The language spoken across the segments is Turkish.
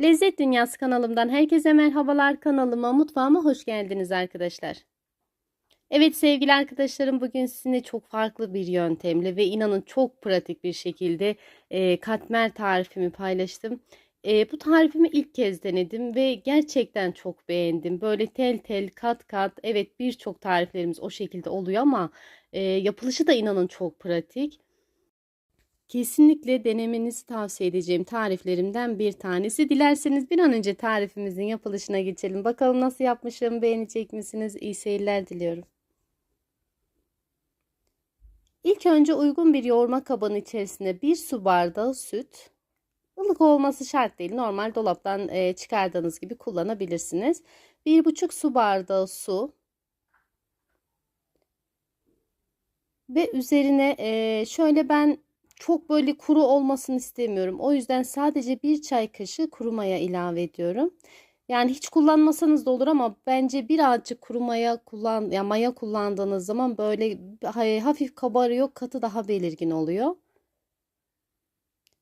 Lezzet Dünyası kanalımdan herkese merhabalar. Kanalıma, mutfağıma hoş geldiniz arkadaşlar. Evet sevgili arkadaşlarım bugün sizinle çok farklı bir yöntemle ve inanın çok pratik bir şekilde e, katmer tarifimi paylaştım. E, bu tarifimi ilk kez denedim ve gerçekten çok beğendim. Böyle tel tel kat kat evet birçok tariflerimiz o şekilde oluyor ama e, yapılışı da inanın çok pratik. Kesinlikle denemenizi tavsiye edeceğim tariflerimden bir tanesi. Dilerseniz bir an önce tarifimizin yapılışına geçelim. Bakalım nasıl yapmışım, beğenecek misiniz? İyi seyirler diliyorum. İlk önce uygun bir yoğurma kabının içerisine bir su bardağı süt, ılık olması şart değil. Normal dolaptan çıkardığınız gibi kullanabilirsiniz. Bir buçuk su bardağı su, ve üzerine şöyle ben çok böyle kuru olmasını istemiyorum. O yüzden sadece bir çay kaşığı kuru maya ilave ediyorum. Yani hiç kullanmasanız da olur ama bence birazcık kuru maya kullan ya maya kullandığınız zaman böyle hafif kabarıyor, katı daha belirgin oluyor.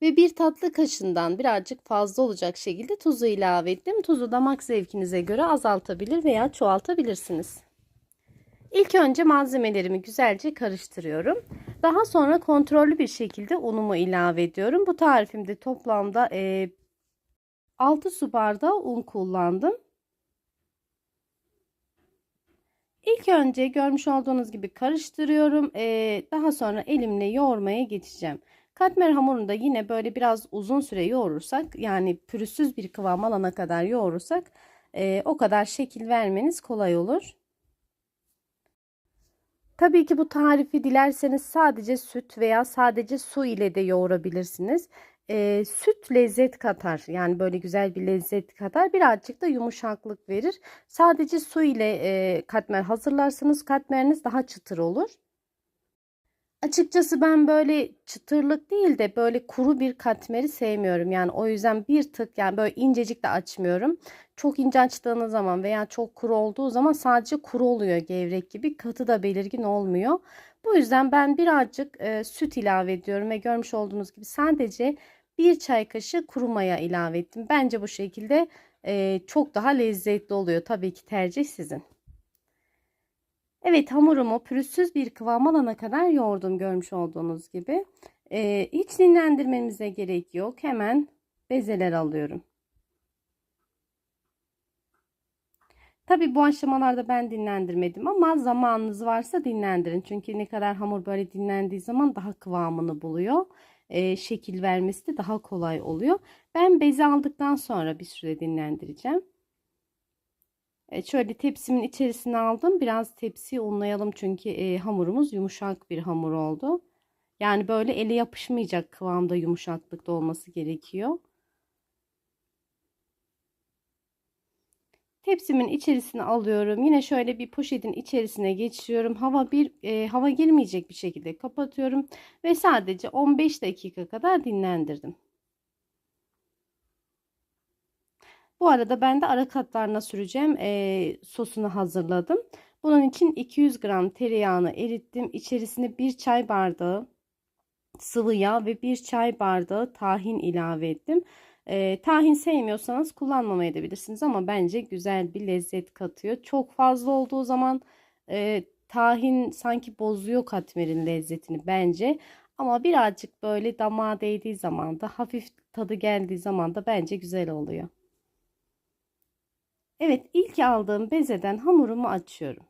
Ve bir tatlı kaşından birazcık fazla olacak şekilde tuzu ilave ettim. Tuzu damak zevkinize göre azaltabilir veya çoğaltabilirsiniz. İlk önce malzemelerimi güzelce karıştırıyorum. Daha sonra kontrollü bir şekilde unumu ilave ediyorum. Bu tarifimde toplamda e, 6 su bardağı un kullandım. İlk önce görmüş olduğunuz gibi karıştırıyorum. E, daha sonra elimle yoğurmaya geçeceğim. Katmer hamurunu da yine böyle biraz uzun süre yoğurursak yani pürüzsüz bir kıvam alana kadar yoğurursak e, o kadar şekil vermeniz kolay olur. Tabii ki bu tarifi dilerseniz sadece süt veya sadece su ile de yoğurabilirsiniz. E, süt lezzet katar. Yani böyle güzel bir lezzet katar. Birazcık da yumuşaklık verir. Sadece su ile e, katmer hazırlarsanız katmeriniz daha çıtır olur. Açıkçası ben böyle çıtırlık değil de böyle kuru bir katmeri sevmiyorum. Yani o yüzden bir tık yani böyle incecik de açmıyorum. Çok ince açtığınız zaman veya çok kuru olduğu zaman sadece kuru oluyor gevrek gibi. Katı da belirgin olmuyor. Bu yüzden ben birazcık e, süt ilave ediyorum ve görmüş olduğunuz gibi sadece bir çay kaşığı kuru maya ilave ettim. Bence bu şekilde e, çok daha lezzetli oluyor. Tabii ki tercih sizin. Evet hamurumu pürüzsüz bir kıvam alana kadar yoğurdum görmüş olduğunuz gibi. Ee, hiç dinlendirmemize gerek yok. Hemen bezeler alıyorum. Tabi bu aşamalarda ben dinlendirmedim ama zamanınız varsa dinlendirin. Çünkü ne kadar hamur böyle dinlendiği zaman daha kıvamını buluyor. Ee, şekil vermesi de daha kolay oluyor. Ben beze aldıktan sonra bir süre dinlendireceğim. Evet, şöyle tepsimin içerisine aldım. Biraz tepsiyi unlayalım çünkü e, hamurumuz yumuşak bir hamur oldu. Yani böyle ele yapışmayacak kıvamda yumuşaklıkta olması gerekiyor. Tepsimin içerisine alıyorum. Yine şöyle bir poşetin içerisine geçiriyorum. Hava bir e, hava girmeyecek bir şekilde kapatıyorum ve sadece 15 dakika kadar dinlendirdim. Bu arada ben de ara katlarına süreceğim e, sosunu hazırladım. Bunun için 200 gram tereyağını erittim. İçerisine 1 çay bardağı sıvı yağ ve 1 çay bardağı tahin ilave ettim. E, tahin sevmiyorsanız kullanmamaya da bilirsiniz ama bence güzel bir lezzet katıyor. Çok fazla olduğu zaman e, tahin sanki bozuyor katmerin lezzetini bence. Ama birazcık böyle damağa değdiği zaman da hafif tadı geldiği zaman da bence güzel oluyor. Evet ilk aldığım bezeden hamurumu açıyorum.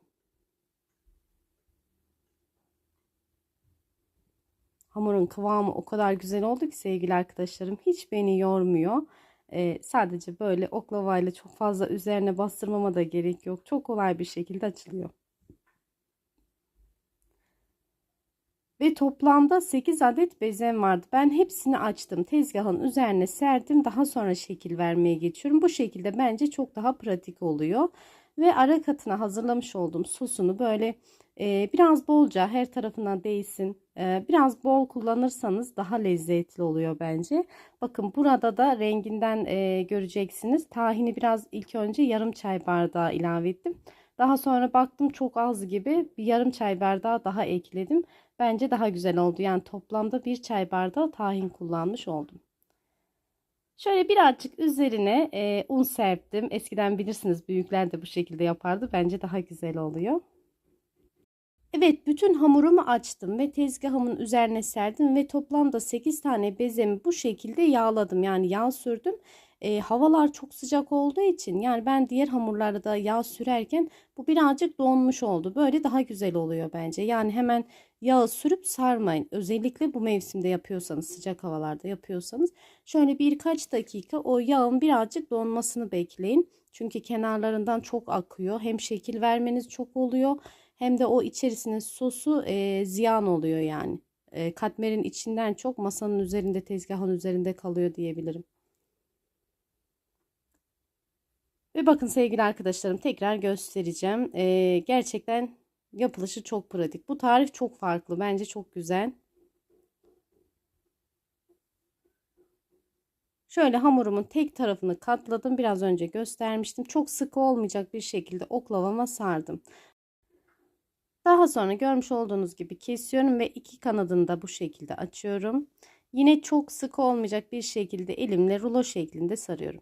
Hamurun kıvamı o kadar güzel oldu ki sevgili arkadaşlarım hiç beni yormuyor. Ee, sadece böyle oklavayla çok fazla üzerine bastırmama da gerek yok. Çok kolay bir şekilde açılıyor. Ve toplamda 8 adet bezem vardı. Ben hepsini açtım. Tezgahın üzerine serdim. Daha sonra şekil vermeye geçiyorum. Bu şekilde bence çok daha pratik oluyor. Ve ara katına hazırlamış olduğum sosunu böyle e, biraz bolca her tarafına değsin. E, biraz bol kullanırsanız daha lezzetli oluyor bence. Bakın burada da renginden e, göreceksiniz. Tahini biraz ilk önce yarım çay bardağı ilave ettim. Daha sonra baktım çok az gibi bir yarım çay bardağı daha ekledim. Bence daha güzel oldu. Yani toplamda bir çay bardağı tahin kullanmış oldum. Şöyle birazcık üzerine e, un serptim. Eskiden bilirsiniz büyükler de bu şekilde yapardı. Bence daha güzel oluyor. Evet bütün hamurumu açtım ve tezgahımın üzerine serdim ve toplamda 8 tane bezemi bu şekilde yağladım. Yani yağ sürdüm. E, havalar çok sıcak olduğu için yani ben diğer hamurlarda da yağ sürerken bu birazcık donmuş oldu. Böyle daha güzel oluyor bence. Yani hemen yağı sürüp sarmayın. Özellikle bu mevsimde yapıyorsanız sıcak havalarda yapıyorsanız şöyle birkaç dakika o yağın birazcık donmasını bekleyin. Çünkü kenarlarından çok akıyor. Hem şekil vermeniz çok oluyor hem de o içerisinin sosu e, ziyan oluyor yani. E, katmerin içinden çok masanın üzerinde tezgahın üzerinde kalıyor diyebilirim. Ve bakın sevgili arkadaşlarım tekrar göstereceğim. E, gerçekten yapılışı çok pratik. Bu tarif çok farklı. Bence çok güzel. Şöyle hamurumun tek tarafını katladım. Biraz önce göstermiştim. Çok sıkı olmayacak bir şekilde oklavama sardım. Daha sonra görmüş olduğunuz gibi kesiyorum ve iki kanadını da bu şekilde açıyorum. Yine çok sık olmayacak bir şekilde elimle rulo şeklinde sarıyorum.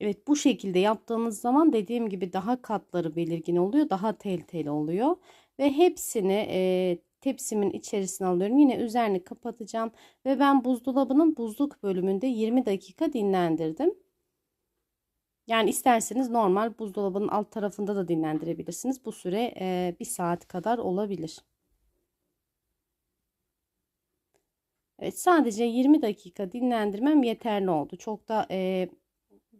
Evet bu şekilde yaptığınız zaman dediğim gibi daha katları belirgin oluyor. Daha tel tel oluyor. Ve hepsini e, tepsimin içerisine alıyorum. Yine üzerini kapatacağım. Ve ben buzdolabının buzluk bölümünde 20 dakika dinlendirdim. Yani isterseniz normal buzdolabının alt tarafında da dinlendirebilirsiniz. Bu süre e, bir saat kadar olabilir. Evet sadece 20 dakika dinlendirmem yeterli oldu. Çok da e,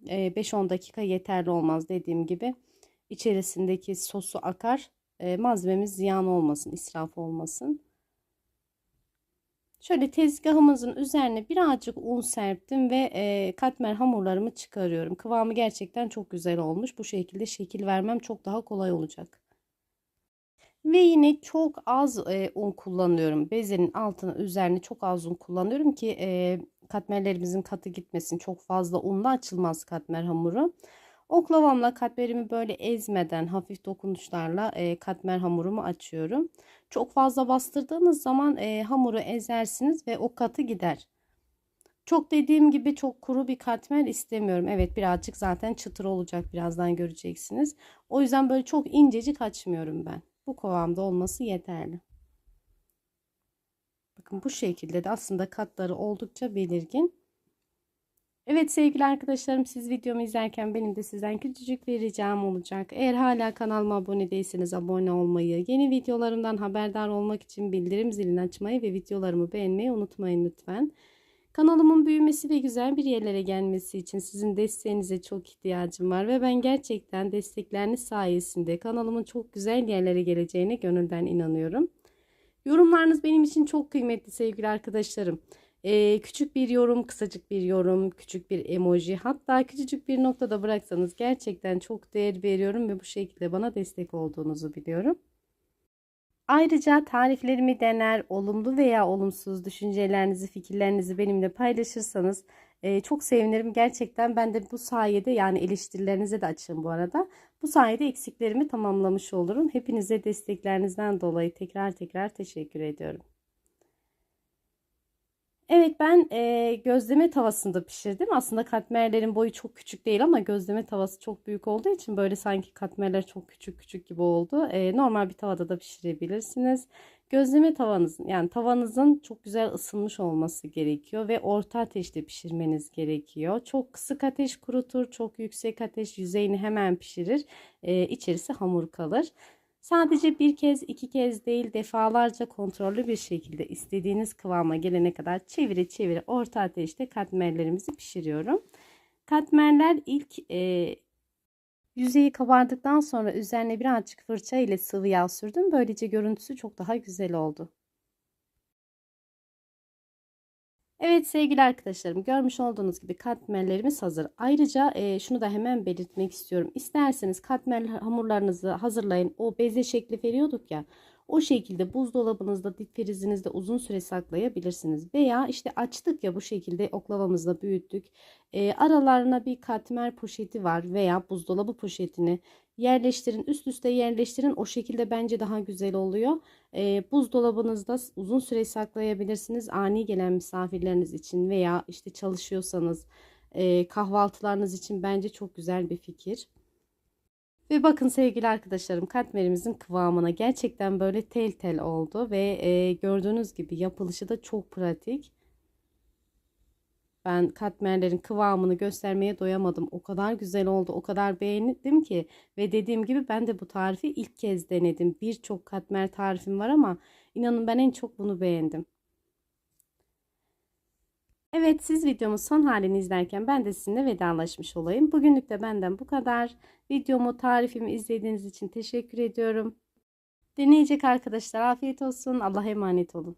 5-10 dakika yeterli olmaz dediğim gibi. içerisindeki sosu akar. Malzememiz ziyan olmasın, israf olmasın. Şöyle tezgahımızın üzerine birazcık un serptim ve e, katmer hamurlarımı çıkarıyorum. Kıvamı gerçekten çok güzel olmuş. Bu şekilde şekil vermem çok daha kolay olacak. Ve yine çok az e, un kullanıyorum. Bezenin altına üzerine çok az un kullanıyorum ki e, katmerlerimizin katı gitmesin. Çok fazla unla açılmaz katmer hamuru. Oklavamla katmerimi böyle ezmeden hafif dokunuşlarla e, katmer hamurumu açıyorum. Çok fazla bastırdığınız zaman e, hamuru ezersiniz ve o katı gider. Çok dediğim gibi çok kuru bir katmer istemiyorum. Evet birazcık zaten çıtır olacak birazdan göreceksiniz. O yüzden böyle çok incecik açmıyorum ben. Bu kıvamda olması yeterli. Bakın bu şekilde de aslında katları oldukça belirgin. Evet sevgili arkadaşlarım siz videomu izlerken benim de sizden küçücük bir ricam olacak. Eğer hala kanalıma abone değilseniz abone olmayı, yeni videolarımdan haberdar olmak için bildirim zilini açmayı ve videolarımı beğenmeyi unutmayın lütfen. Kanalımın büyümesi ve güzel bir yerlere gelmesi için sizin desteğinize çok ihtiyacım var ve ben gerçekten destekleriniz sayesinde kanalımın çok güzel yerlere geleceğine gönülden inanıyorum. Yorumlarınız benim için çok kıymetli sevgili arkadaşlarım. Ee, küçük bir yorum, kısacık bir yorum, küçük bir emoji hatta küçücük bir noktada bıraksanız gerçekten çok değer veriyorum ve bu şekilde bana destek olduğunuzu biliyorum. Ayrıca tariflerimi dener, olumlu veya olumsuz düşüncelerinizi, fikirlerinizi benimle paylaşırsanız e, çok sevinirim. Gerçekten ben de bu sayede yani eleştirilerinize de açığım bu arada. Bu sayede eksiklerimi tamamlamış olurum. Hepinize desteklerinizden dolayı tekrar tekrar teşekkür ediyorum. Evet ben e, gözleme tavasında pişirdim. Aslında katmerlerin boyu çok küçük değil ama gözleme tavası çok büyük olduğu için böyle sanki katmerler çok küçük küçük gibi oldu. E, normal bir tavada da pişirebilirsiniz. Gözleme tavanızın yani tavanızın çok güzel ısınmış olması gerekiyor ve orta ateşte pişirmeniz gerekiyor. Çok kısık ateş kurutur, çok yüksek ateş yüzeyini hemen pişirir. E, içerisi hamur kalır. Sadece bir kez iki kez değil defalarca kontrollü bir şekilde istediğiniz kıvama gelene kadar çevire çevire orta ateşte katmerlerimizi pişiriyorum. Katmerler ilk e, yüzeyi kabardıktan sonra üzerine birazcık fırça ile sıvı yağ sürdüm. Böylece görüntüsü çok daha güzel oldu. Evet sevgili arkadaşlarım görmüş olduğunuz gibi katmerlerimiz hazır. Ayrıca e, şunu da hemen belirtmek istiyorum. İsterseniz katmer hamurlarınızı hazırlayın. O beze şekli veriyorduk ya. O şekilde buzdolabınızda, dip frizinizde uzun süre saklayabilirsiniz. Veya işte açtık ya bu şekilde oklavamızla büyüttük. E, aralarına bir katmer poşeti var veya buzdolabı poşetini yerleştirin. Üst üste yerleştirin. O şekilde bence daha güzel oluyor. E, buzdolabınızda uzun süre saklayabilirsiniz. Ani gelen misafirleriniz için veya işte çalışıyorsanız e, kahvaltılarınız için bence çok güzel bir fikir. Ve bakın sevgili arkadaşlarım katmerimizin kıvamına gerçekten böyle tel tel oldu ve e, gördüğünüz gibi yapılışı da çok pratik. Ben katmerlerin kıvamını göstermeye doyamadım. O kadar güzel oldu, o kadar beğendim ki ve dediğim gibi ben de bu tarifi ilk kez denedim. Birçok katmer tarifim var ama inanın ben en çok bunu beğendim. Evet siz videomun son halini izlerken ben de sizinle vedalaşmış olayım. Bugünlük de benden bu kadar. Videomu tarifimi izlediğiniz için teşekkür ediyorum. Deneyecek arkadaşlar afiyet olsun. Allah'a emanet olun.